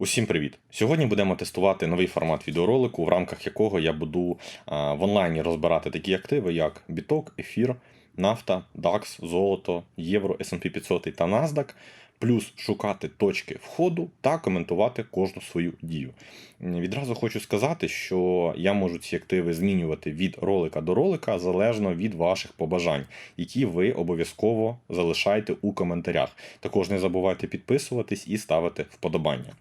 Усім привіт! Сьогодні будемо тестувати новий формат відеоролику, в рамках якого я буду в онлайні розбирати такі активи, як біток, ефір, нафта, DAX, золото, євро, S&P 500 та NASDAQ, плюс шукати точки входу та коментувати кожну свою дію. Відразу хочу сказати, що я можу ці активи змінювати від ролика до ролика залежно від ваших побажань, які ви обов'язково залишайте у коментарях. Також не забувайте підписуватись і ставити вподобання.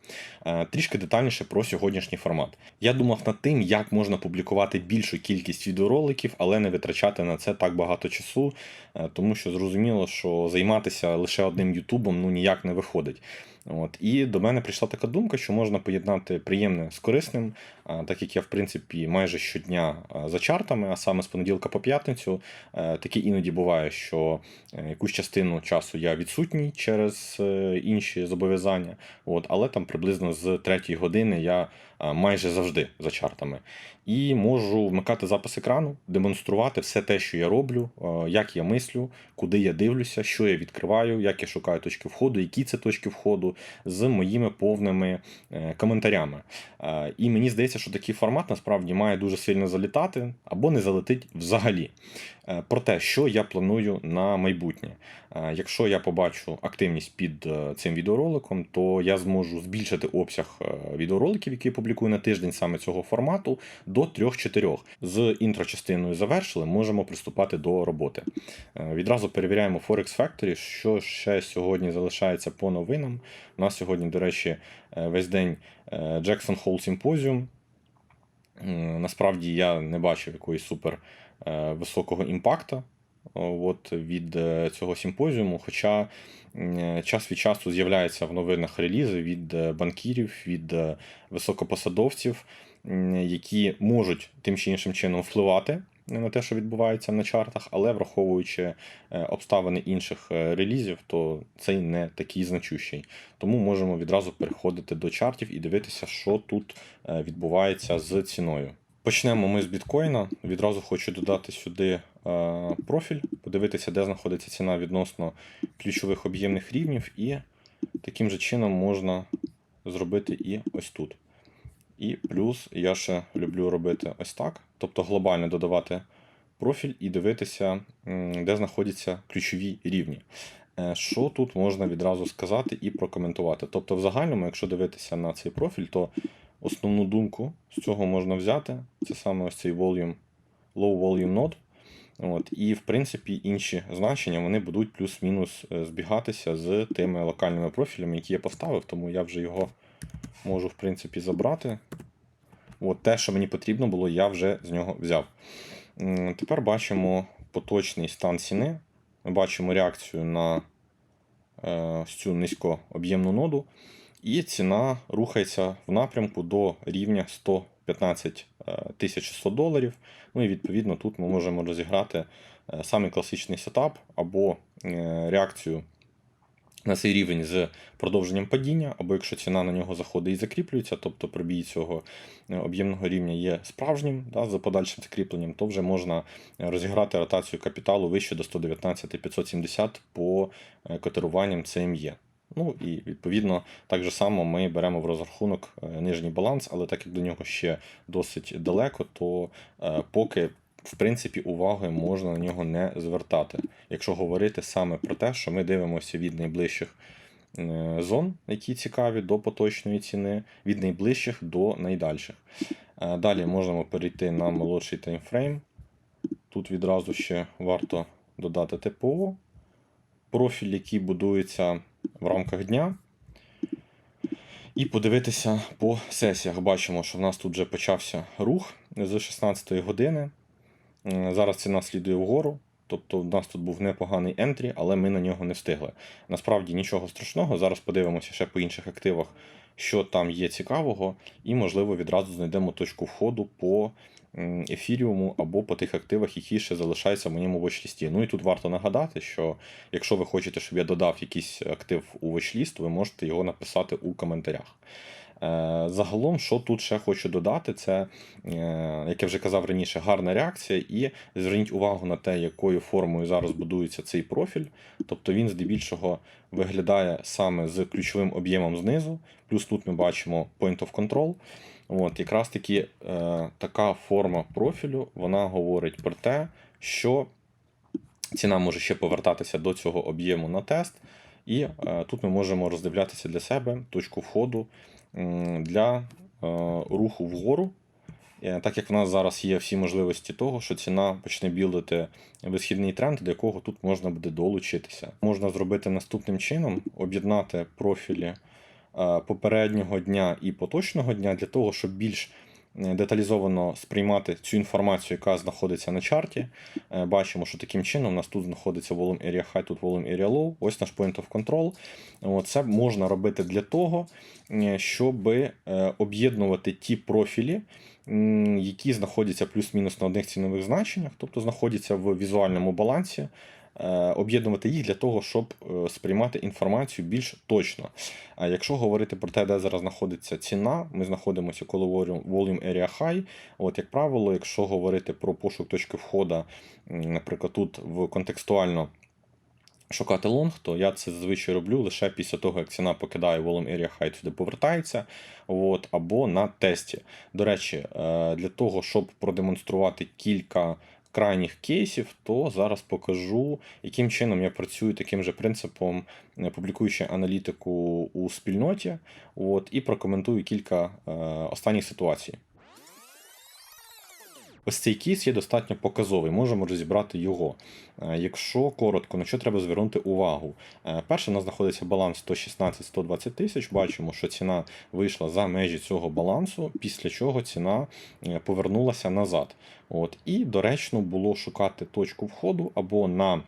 Е, Трішки детальніше про сьогоднішній формат. Я думав над тим, як можна публікувати більшу кількість відеороликів, але не витрачати на це так багато часу, е, тому що зрозуміло, що займатися лише одним Ютубом ну ніяк не виходить. От і до мене прийшла така думка, що можна поєднати приємне з корисним, так як я, в принципі, майже щодня за чартами, а саме з понеділка по п'ятницю, е, таке іноді буває, що е, якусь частину часу я відсутній через е, інші зобов'язання. От, але там приблизно з третьої години я майже завжди за чартами. І можу вмикати запис екрану, демонструвати все те, що я роблю, е, як я мислю, куди я дивлюся, що я відкриваю, як я шукаю точки входу, які це точки входу, з моїми повними е, коментарями. Е, І мені здається, що такий формат насправді має дуже сильно залітати або не залетить взагалі. Е, Про те, що я планую на майбутнє. Е, Якщо я побачу активність під е, цим відеороликом, то я зможу збільшити обсяг відеороликів, які я публікую на тиждень саме цього формату, до 3-4. З інтро-частиною завершили, можемо приступати до роботи. Відразу перевіряємо Forex Factory, що ще сьогодні залишається по новинам. У нас сьогодні, до речі, весь день Jackson Hole Symposium. Насправді я не бачив якоїсь супер високого імпакту от, від е, цього симпозіуму. Хоча час від часу з'являються в новинах релізи від е, банкірів, від е, високопосадовців, які можуть тим чи іншим чином впливати на те, що відбувається на чартах, але враховуючи е, обставини інших е, релізів, то цей не такий значущий. Тому можемо відразу переходити до чартів і дивитися, що тут е, відбувається з ціною. Почнемо ми з біткоїна. Відразу хочу додати сюди е, профіль, подивитися, де знаходиться ціна відносно ключових об'ємних рівнів, і таким же чином можна зробити і ось тут. І плюс я ще люблю робити ось так, тобто глобально додавати профіль і дивитися, де знаходяться ключові рівні. Е, Що тут можна відразу сказати і прокоментувати? Тобто, в загальному, якщо дивитися на цей профіль, то основну думку з цього можна взяти. Це саме ось цей volume, low volume node. От, і, в принципі, інші значення вони будуть плюс-мінус е, збігатися з тими локальними профілями, які я поставив, тому я вже його можу, в принципі, забрати. От те, що мені потрібно було, я вже з нього взяв. Тепер бачимо поточний стан ціни. Ми бачимо реакцію на е, цю низькооб'ємну ноду. І ціна рухається в напрямку до рівня 115 100 доларів. Ну і відповідно тут ми можемо розіграти е, самий класичний сетап або е, реакцію на цей рівень з продовженням падіння, або якщо ціна на нього заходить і закріплюється, тобто пробій цього е, об'ємного рівня є справжнім да, за подальшим закріпленням, то вже можна е, розіграти ротацію капіталу вище до 119 570 по е, котируванням CME. Ну і відповідно так же само ми беремо в розрахунок е, нижній баланс, але так як до нього ще досить далеко, то е, поки в принципі уваги можна на нього не звертати. Якщо говорити саме про те, що ми дивимося від найближчих е, зон, які цікаві до поточної ціни, від найближчих до найдальших. Далі можемо перейти на молодший таймфрейм. Тут відразу ще варто додати ТПО, профіль, який будується в рамках дня. І подивитися по сесіях. Бачимо, що в нас тут вже почався рух з 16 години. Зараз ціна слідує вгору. Тобто, в нас тут був непоганий ентрі, але ми на нього не встигли. Насправді нічого страшного. Зараз подивимося ще по інших активах, що там є цікавого, і, можливо, відразу знайдемо точку входу по ефіріуму або по тих активах, які ще залишаються в моєму watch-лісті. Ну і тут варто нагадати, що якщо ви хочете, щоб я додав якийсь актив у watch-ліст, ви можете його написати у коментарях. Е, Загалом, що тут ще хочу додати, це, е, як я вже казав раніше, гарна реакція. І зверніть увагу на те, якою формою зараз будується цей профіль. Тобто він здебільшого виглядає саме з ключовим об'ємом знизу. Плюс тут ми бачимо point of control. От, якраз таки е, така форма профілю вона говорить про те, що ціна може ще повертатися до цього об'єму на тест. І е, тут ми можемо роздивлятися для себе точку входу м, для е, руху вгору. Е, Так як в нас зараз є всі можливості того, що ціна почне білдити висхідний тренд, до якого тут можна буде долучитися. Можна зробити наступним чином: об'єднати профілі е, попереднього дня і поточного дня для того, щоб більш е, деталізовано сприймати цю інформацію, яка знаходиться на чарті. Е, Бачимо, що таким чином у нас тут знаходиться volume area high, тут volume area low. Ось наш point of control. Це можна робити для того, е, щоб е, об'єднувати ті профілі, які знаходяться плюс-мінус на одних цінових значеннях, тобто знаходяться в візуальному балансі. Е, Об'єднувати їх для того, щоб е, сприймати інформацію більш точно. А якщо говорити про те, де зараз знаходиться ціна, ми знаходимося коло volume area high. От, як правило, якщо говорити про пошук точки входу, наприклад, тут в контекстуально шукати лонг, то я це зазвичай роблю лише після того, як ціна покидає volume area high, туди повертається, от, або на тесті. До речі, е, для того, щоб продемонструвати кілька крайніх кейсів, то зараз покажу, яким чином я працюю таким же принципом, е, публікуючи аналітику у спільноті, от, і прокоментую кілька е, останніх ситуацій. Ось цей кейс є достатньо показовий, можемо розібрати його. Е, Якщо коротко, на що треба звернути увагу? Е, Перше, у нас знаходиться баланс 116-120 тисяч. Бачимо, що ціна вийшла за межі цього балансу, після чого ціна е, повернулася назад. От. І доречно було шукати точку входу або на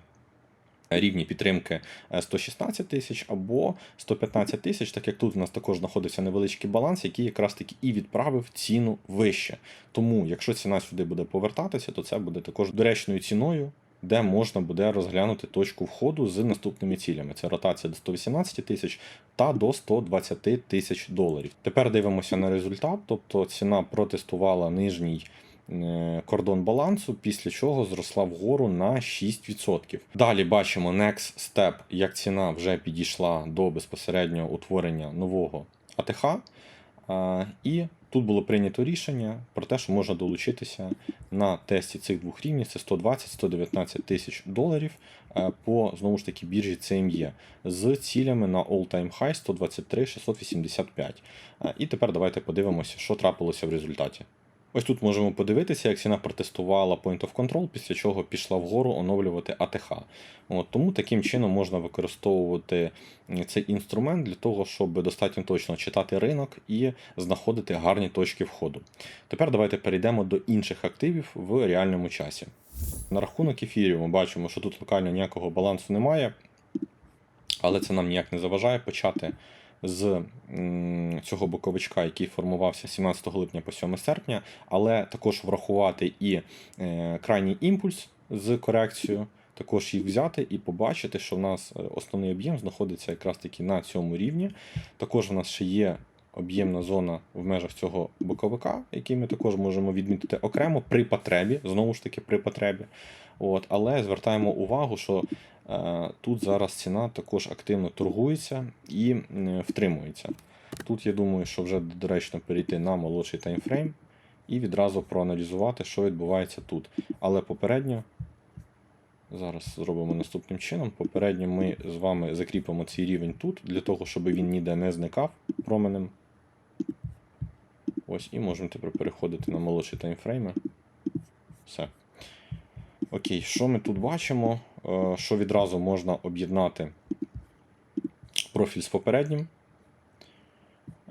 рівні підтримки е, 116 тисяч або 115 тисяч, так як тут у нас також знаходиться невеличкий баланс, який якраз таки і відправив ціну вище. Тому, якщо ціна сюди буде повертатися, то це буде також доречною ціною. Де можна буде розглянути точку входу з наступними цілями: це ротація до 118 тисяч та до 120 тисяч доларів. Тепер дивимося на результат, тобто ціна протестувала нижній е, кордон балансу, після чого зросла вгору на 6%. Далі бачимо next step, як ціна вже підійшла до безпосереднього утворення нового АТХ. І тут було прийнято рішення про те, що можна долучитися на тесті цих двох рівнів: це 120-119 тисяч доларів е, по знову ж таки біржі CME з цілями на all-time high 123 685. Е, І тепер давайте подивимося, що трапилося в результаті. Ось тут можемо подивитися, як ціна протестувала Point of Control, після чого пішла вгору оновлювати АТХ. От, тому таким чином можна використовувати цей інструмент для того, щоб достатньо точно читати ринок і знаходити гарні точки входу. Тепер давайте перейдемо до інших активів в реальному часі. На рахунок ефірів ми бачимо, що тут локально ніякого балансу немає, але це нам ніяк не заважає почати з цього боковичка, який формувався 17 липня по 7 серпня, але також врахувати і е, крайній імпульс з корекцією, також їх взяти і побачити, що в нас е, основний об'єм знаходиться якраз таки на цьому рівні. Також в нас ще є об'ємна зона в межах цього боковика, який ми також можемо відмітити окремо при потребі, знову ж таки при потребі. От, але звертаємо увагу, що е, тут зараз ціна також активно торгується і е, втримується. Тут я думаю, що вже доречно перейти на молодший таймфрейм і відразу проаналізувати, що відбувається тут. Але попередньо, зараз зробимо наступним чином. Попередньо ми з вами закріпимо цей рівень тут, для того, щоб він ніде не зникав променем. Ось, і можемо тепер переходити на молодші таймфрейми. Все. Окей, що ми тут бачимо? Е, Що відразу можна об'єднати профіль з попереднім.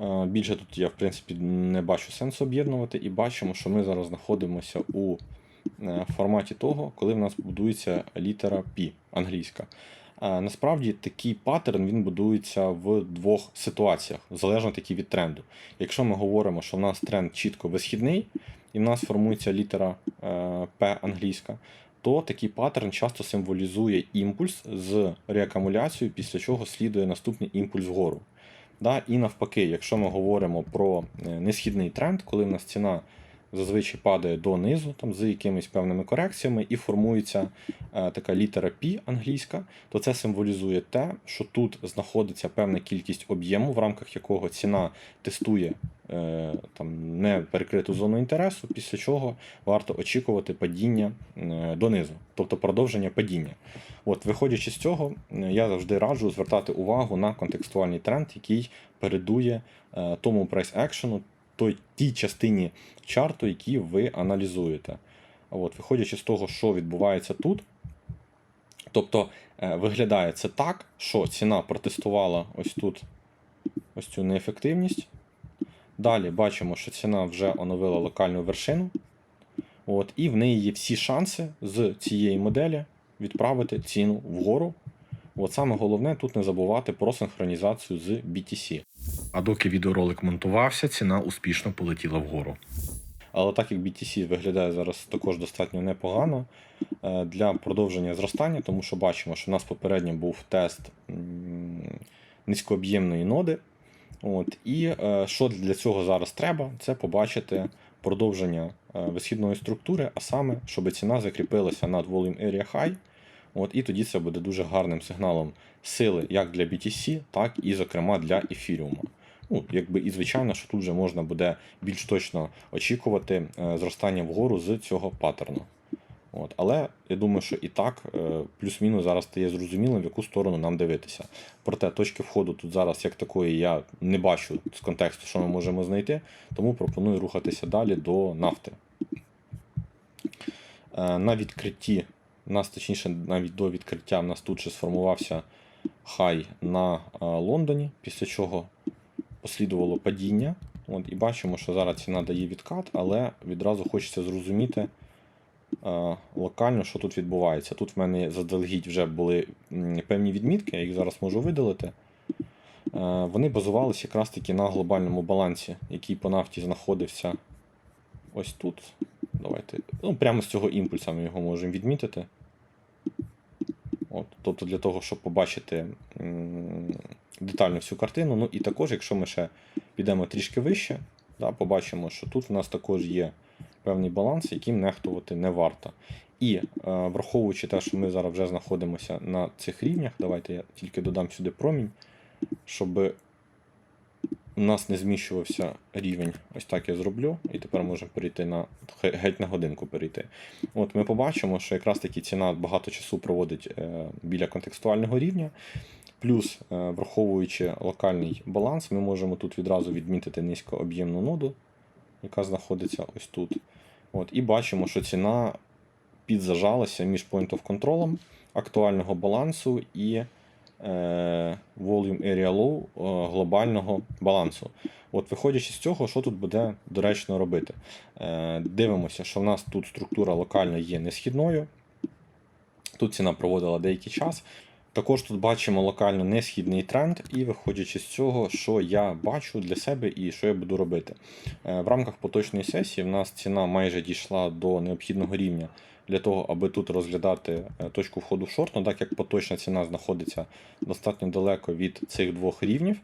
Е, Більше тут я, в принципі, не бачу сенсу об'єднувати, і бачимо, що ми зараз знаходимося у е, форматі того, коли в нас будується літера P англійська. Насправді такий паттерн він будується в двох ситуаціях, залежно таки від тренду. Якщо ми говоримо, що в нас тренд чітко висхідний, і в нас формується літера P англійська, то такий паттерн часто символізує імпульс з реакумуляцією, після чого слідує наступний імпульс вгору. Да? І навпаки, якщо ми говоримо про е, несхідний тренд, коли в нас ціна зазвичай падає донизу, там з якимись певними корекціями, і формується е, така літера P англійська, то це символізує те, що тут знаходиться певна кількість об'єму, в рамках якого ціна тестує е, там, не перекриту зону інтересу, після чого варто очікувати падіння е, донизу, тобто продовження падіння. От, виходячи з цього, е, я завжди раджу звертати увагу на контекстуальний тренд, який передує е, тому прайс екшену, той тій частині чарту, які ви аналізуєте. От, виходячи з того, що відбувається тут, тобто е, виглядає це так, що ціна протестувала ось тут ось цю неефективність. Далі бачимо, що ціна вже оновила локальну вершину. От, і в неї є всі шанси з цієї моделі відправити ціну вгору. От саме головне тут не забувати про синхронізацію з BTC. А доки відеоролик монтувався, ціна успішно полетіла вгору. Але так як BTC виглядає зараз також достатньо непогано е, для продовження зростання, тому що бачимо, що у нас попередньо був тест низькооб'ємної ноди. От, і е, що для цього зараз треба, це побачити продовження е, висхідної структури, а саме, щоб ціна закріпилася над Volume Area High. От, і тоді це буде дуже гарним сигналом сили як для BTC, так і, зокрема, для ефіріума. Ну, якби і звичайно, що тут вже можна буде більш точно очікувати е, зростання вгору з цього паттерну. От. Але я думаю, що і так е, плюс-мінус зараз стає зрозумілим, в яку сторону нам дивитися. Проте точки входу тут зараз як такої я не бачу з контексту, що ми можемо знайти, тому пропоную рухатися далі до нафти. Е, На відкритті, нас точніше, навіть до відкриття, в нас тут ще сформувався хай на Лондоні, після чого послідувало падіння. От, І бачимо, що зараз ціна дає відкат, але відразу хочеться зрозуміти е, локально, що тут відбувається. Тут в мене заздалегідь вже були певні відмітки, я їх зараз можу видалити. Е, Вони базувалися якраз таки на глобальному балансі, який по нафті знаходився ось тут. Давайте. Ну, прямо з цього імпульса ми його можемо відмітити. От, тобто для того, щоб побачити детально всю картину. Ну і також, якщо ми ще підемо трішки вище, да, побачимо, що тут в нас також є певний баланс, яким нехтувати не варто. І е, враховуючи те, що ми зараз вже знаходимося на цих рівнях, давайте я тільки додам сюди промінь, щоб у нас не зміщувався рівень. Ось так я зроблю, і тепер можемо перейти на геть на годинку перейти. От ми побачимо, що якраз таки ціна багато часу проводить е, біля контекстуального рівня. Плюс, е, враховуючи локальний баланс, ми можемо тут відразу відмітити низькооб'ємну ноду, яка знаходиться ось тут. От, і бачимо, що ціна підзажалася між point of control актуального балансу і Volume Area Low е, глобального балансу. От, виходячи з цього, що тут буде доречно робити? Е, дивимося, що в нас тут структура локально є несхідною. Тут ціна проводила деякий час. Також тут бачимо локально несхідний тренд, і виходячи з цього, що я бачу для себе і що я буду робити. Е, В рамках поточної сесії в нас ціна майже дійшла до необхідного рівня для того, аби тут розглядати е, точку входу в шорт, ну так як поточна ціна знаходиться достатньо далеко від цих двох рівнів,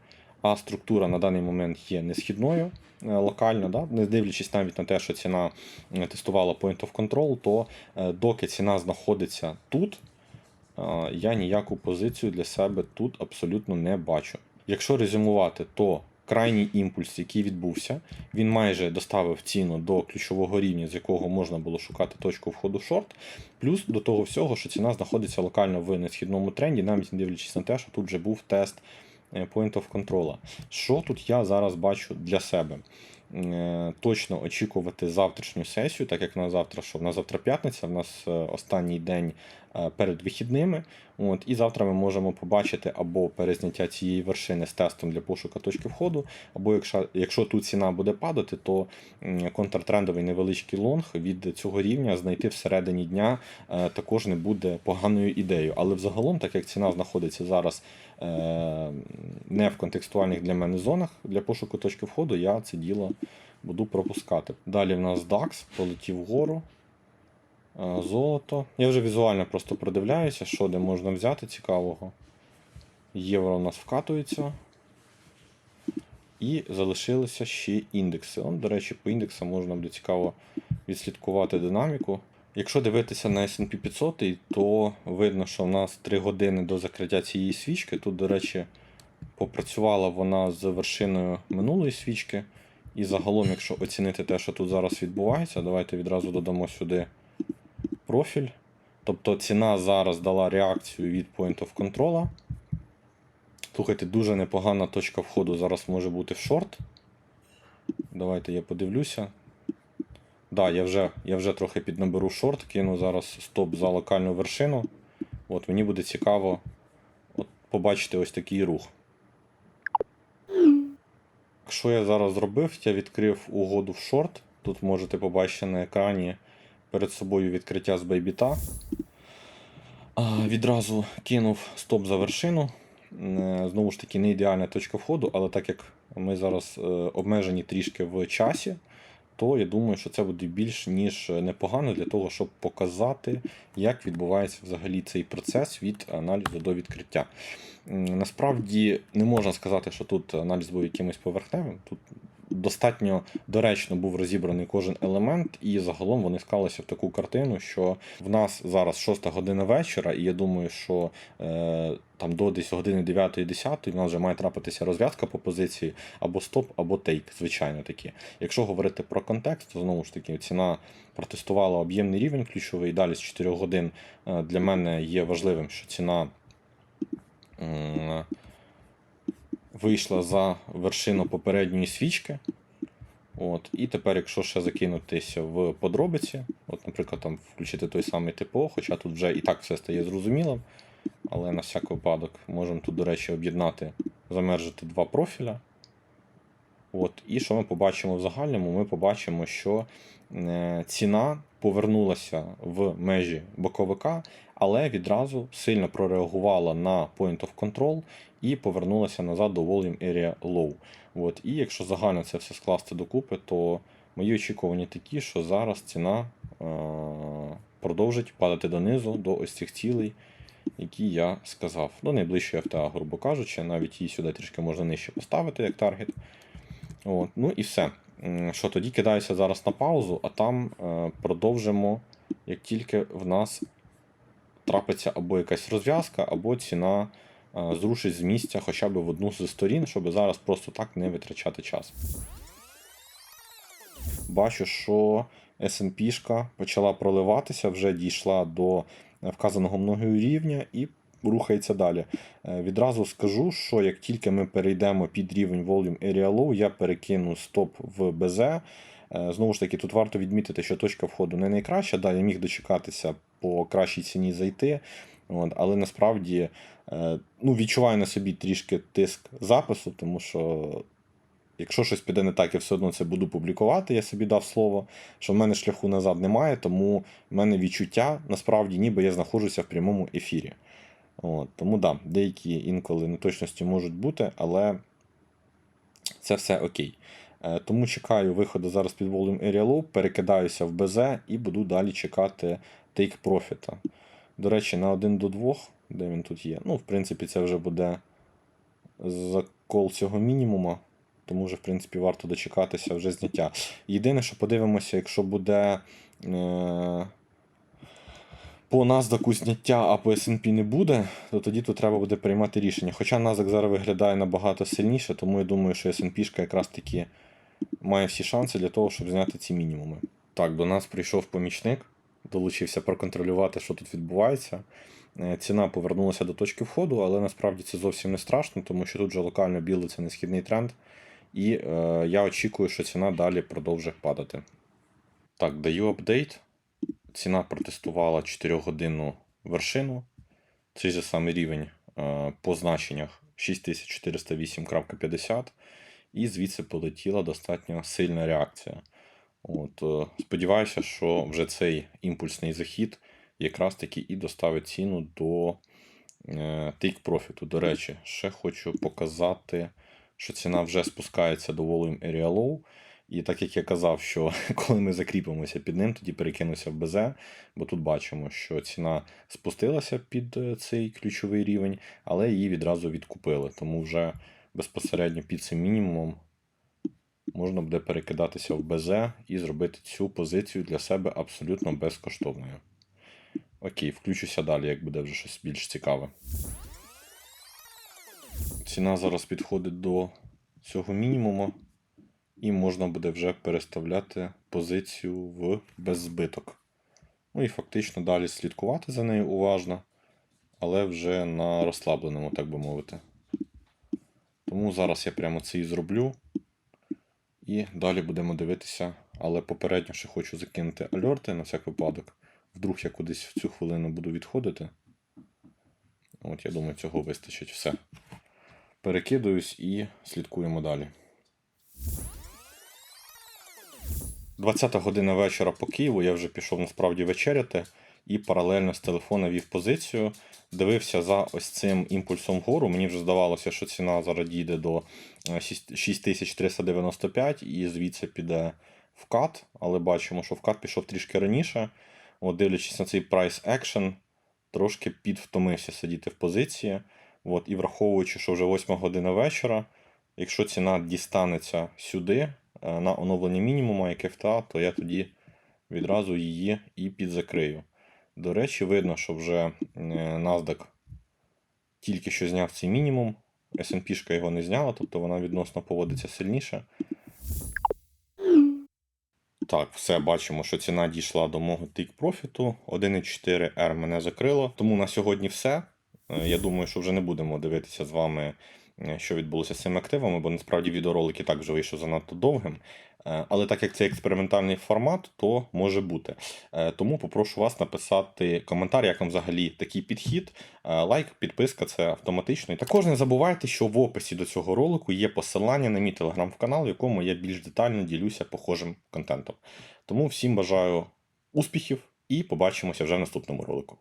а структура на даний момент є несхідною е, локально, да? не дивлячись навіть на те, що ціна е, тестувала point of control, то доки ціна знаходиться тут, я ніяку позицію для себе тут абсолютно не бачу. Якщо резюмувати, то крайній імпульс, який відбувся, він майже доставив ціну до ключового рівня, з якого можна було шукати точку входу шорт. Плюс до того всього, що ціна знаходиться локально в несхідному тренді, навіть не дивлячись на те, що тут вже був тест е, point of control. Що тут я зараз бачу для себе? Е, Точно очікувати завтрашню сесію, так як на завтра, що на завтра п'ятниця, в нас е, останній день перед вихідними. От, і завтра ми можемо побачити або перезняття цієї вершини з тестом для пошуку точки входу, або якщо, якщо тут ціна буде падати, то контртрендовий невеличкий лонг від цього рівня знайти всередині дня е, також не буде поганою ідеєю. Але взагалом, так як ціна знаходиться зараз е, не в контекстуальних для мене зонах для пошуку точки входу, я це діло буду пропускати. Далі в нас DAX полетів вгору. Е, Золото. Я вже візуально просто продивляюся, що де можна взяти цікавого. Євро у нас вкатується. І залишилися ще індекси. Он, до речі, по індексам можна буде цікаво відслідкувати динаміку. Якщо дивитися на S&P 500, то видно, що в нас 3 години до закриття цієї свічки. Тут, до речі, попрацювала вона з вершиною минулої свічки. І загалом, якщо оцінити те, що тут зараз відбувається, давайте відразу додамо сюди профіль. Тобто ціна зараз дала реакцію від Point of Control. Слухайте, дуже непогана точка входу зараз може бути в шорт. Давайте я подивлюся. Да, я вже, я вже трохи піднаберу шорт, кину зараз стоп за локальну вершину. От мені буде цікаво от, побачити ось такий рух. Що я зараз зробив? Я відкрив угоду в шорт. Тут можете побачити на екрані перед собою відкриття з байбіта. А, Відразу кинув стоп за вершину. Е, Знову ж таки, не ідеальна точка входу, але так як ми зараз е, обмежені трішки в часі, то я думаю, що це буде більш ніж непогано для того, щоб показати, як відбувається взагалі цей процес від аналізу до відкриття. Насправді не можна сказати, що тут аналіз був якимось поверхневим. Тут достатньо доречно був розібраний кожен елемент, і загалом вони склалися в таку картину, що в нас зараз 6 година вечора, і я думаю, що е, там до десь години 9-10 в нас вже має трапитися розв'язка по позиції або стоп, або тейк, звичайно такі. Якщо говорити про контекст, то знову ж таки ціна протестувала об'ємний рівень ключовий. Далі з 4 годин е, для мене є важливим, що ціна. Вийшла за вершину попередньої свічки. От, і тепер, якщо ще закинутися в подробиці, от, наприклад, там включити той самий ТПО, хоча тут вже і так все стає зрозумілим, але на всяк випадок можемо тут, до речі, об'єднати, замержити два профіля. От, і що ми побачимо в загальному? Ми побачимо, що е, ціна повернулася в межі боковика, але відразу сильно прореагувала на Point of Control і повернулася назад до Volume Area Low. От, і якщо загально це все скласти докупи, то мої очікування такі, що зараз ціна е, продовжить падати донизу до ось цих цілей, які я сказав. До найближчої FTA, грубо кажучи, навіть її сюди трішки можна нижче поставити як таргет. От, ну і все. Що тоді кидаюся зараз на паузу, а там е, продовжимо, як тільки в нас трапиться або якась розв'язка, або ціна зрушить з місця хоча б в одну з сторін, щоб зараз просто так не витрачати час. Бачу, що S&P почала проливатися, вже дійшла до вказаного мною рівня і рухається далі. Е, Відразу скажу, що як тільки ми перейдемо під рівень Volume Area Low, я перекину стоп в БЗ. Е, Знову ж таки, тут варто відмітити, що точка входу не найкраща. Да, я міг дочекатися по кращій ціні зайти. От, але насправді е, ну, відчуваю на собі трішки тиск запису, тому що якщо щось піде не так, я все одно це буду публікувати. Я собі дав слово, що в мене шляху назад немає, тому в мене відчуття насправді ніби я знаходжуся в прямому ефірі. От, тому да, деякі інколи неточності можуть бути, але це все окей. Е, Тому чекаю виходу зараз під Volume Area Low, перекидаюся в БЗ і буду далі чекати take profit. До речі, на 1 до 2, де він тут є. Ну, в принципі, це вже буде закол цього мінімума, тому вже, в принципі, варто дочекатися вже зняття. Єдине, що подивимося, якщо буде. Е- по NASDAQ зняття, а по S&P не буде, то тоді тут треба буде приймати рішення. Хоча NASDAQ зараз виглядає набагато сильніше, тому я думаю, що S&P якраз таки має всі шанси для того, щоб зняти ці мінімуми. Так, до нас прийшов помічник, долучився проконтролювати, що тут відбувається. Е, Ціна повернулася до точки входу, але насправді це зовсім не страшно, тому що тут вже локально білий це несхідний тренд. І е, я очікую, що ціна далі продовжить падати. Так, даю апдейт. Ціна протестувала 4-годинну вершину. Цей же самий рівень е, по значеннях 6408.50. І звідси полетіла достатньо сильна реакція. От, е, сподіваюся, що вже цей імпульсний захід якраз таки і доставить ціну до take profit. До речі, ще хочу показати, що ціна вже спускається до Volume Area Low. І так як я казав, що коли ми закріпимося під ним, тоді перекинуся в БЗ, бо тут бачимо, що ціна спустилася під е, цей ключовий рівень, але її відразу відкупили. Тому вже безпосередньо під цим мінімумом можна буде перекидатися в БЗ і зробити цю позицію для себе абсолютно безкоштовною. Окей, включуся далі, як буде вже щось більш цікаве. Ціна зараз підходить до цього мінімуму, і можна буде вже переставляти позицію в беззбиток. Ну і фактично далі слідкувати за нею уважно, але вже на розслабленому, так би мовити. Тому зараз я прямо це і зроблю. І далі будемо дивитися. Але попередньо ще хочу закинути альорти на всяк випадок. Вдруг я кудись в цю хвилину буду відходити. От, я думаю, цього вистачить все. Перекидуюсь і слідкуємо далі. 20 година вечора по Києву я вже пішов насправді вечеряти і паралельно з телефона вів позицію. Дивився за ось цим імпульсом вгору. Мені вже здавалося, що ціна зараз дійде до е, 6- 6395 і звідси піде вкат, але бачимо, що вкат пішов трішки раніше. От, дивлячись на цей price action, трошки підвтомився сидіти в позиції. От, і враховуючи, що вже 8 година вечора, якщо ціна дістанеться сюди е, на оновлення мінімуму, яке вта, то я тоді відразу її і підзакрию. До речі, видно, що вже е, NASDAQ тільки що зняв цей мінімум. S&P його не зняла, тобто вона відносно поводиться сильніше. Так, все бачимо, що ціна дійшла до мого тик профіту. 1,4 R мене закрило. Тому на сьогодні все. Е, Я думаю, що вже не будемо дивитися з вами, що відбулося з цими активами, бо насправді відеоролик і так вийшов занадто довгим. Е, Але так як це експериментальний формат, то може бути. Е, Тому попрошу вас написати коментар, як вам взагалі такий підхід. Е, Лайк, підписка це автоматично. І також не забувайте, що в описі до цього ролику є посилання на мій телеграм-канал, в якому я більш детально ділюся похожим контентом. Тому всім бажаю успіхів і побачимося вже в наступному ролику.